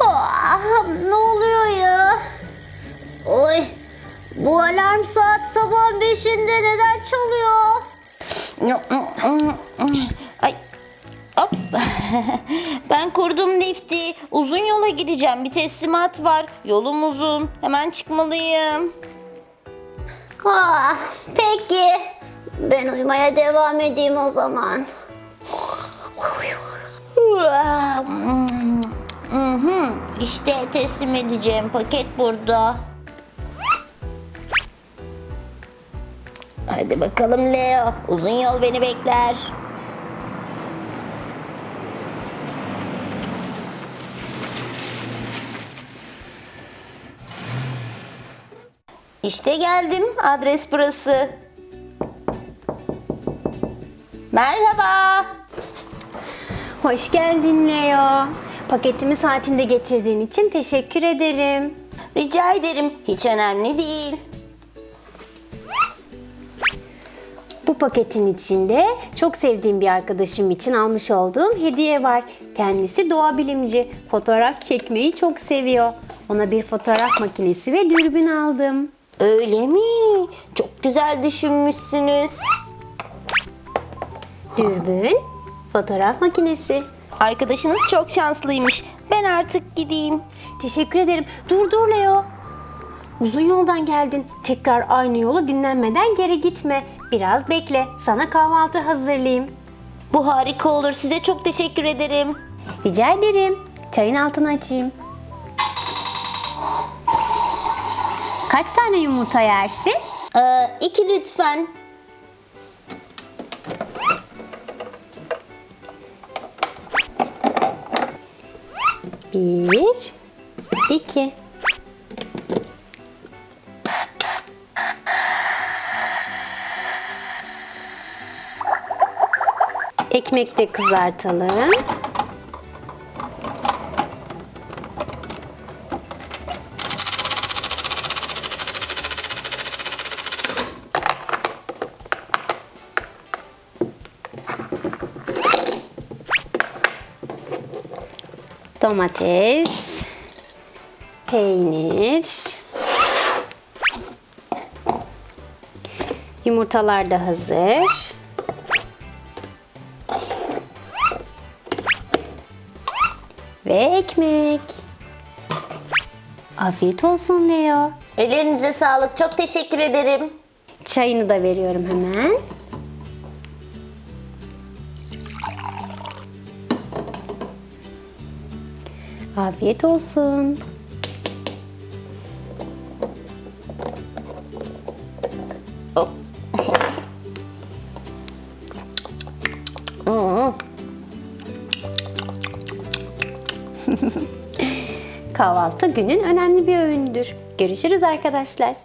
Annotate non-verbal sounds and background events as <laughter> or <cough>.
Ah, ne oluyor ya? Oy, bu alarm saat sabah beşinde neden çalıyor? Kurdum lifti. Uzun yola gideceğim. Bir teslimat var. Yolum uzun. Hemen çıkmalıyım. Ah, peki. Ben uyumaya devam edeyim o zaman. İşte teslim edeceğim. Paket burada. Hadi bakalım Leo. Uzun yol beni bekler. İşte geldim. Adres burası. Merhaba. Hoş geldin Leo. Paketimi saatinde getirdiğin için teşekkür ederim. Rica ederim. Hiç önemli değil. Bu paketin içinde çok sevdiğim bir arkadaşım için almış olduğum hediye var. Kendisi doğa bilimci. Fotoğraf çekmeyi çok seviyor. Ona bir fotoğraf makinesi ve dürbün aldım. Öyle mi? Çok güzel düşünmüşsünüz. Dürbün, fotoğraf makinesi. Arkadaşınız çok şanslıymış. Ben artık gideyim. Teşekkür ederim. Dur dur Leo. Uzun yoldan geldin. Tekrar aynı yolu dinlenmeden geri gitme. Biraz bekle. Sana kahvaltı hazırlayayım. Bu harika olur. Size çok teşekkür ederim. Rica ederim. Çayın altını açayım. Kaç tane yumurta yersin? Ee, iki lütfen. Bir, iki. Ekmek de kızartalım. Domates, peynir, yumurtalar da hazır. Ve ekmek. Afiyet olsun Leo. Ellerinize sağlık. Çok teşekkür ederim. Çayını da veriyorum hemen. Afiyet olsun. <laughs> Kahvaltı günün önemli bir öğündür. Görüşürüz arkadaşlar.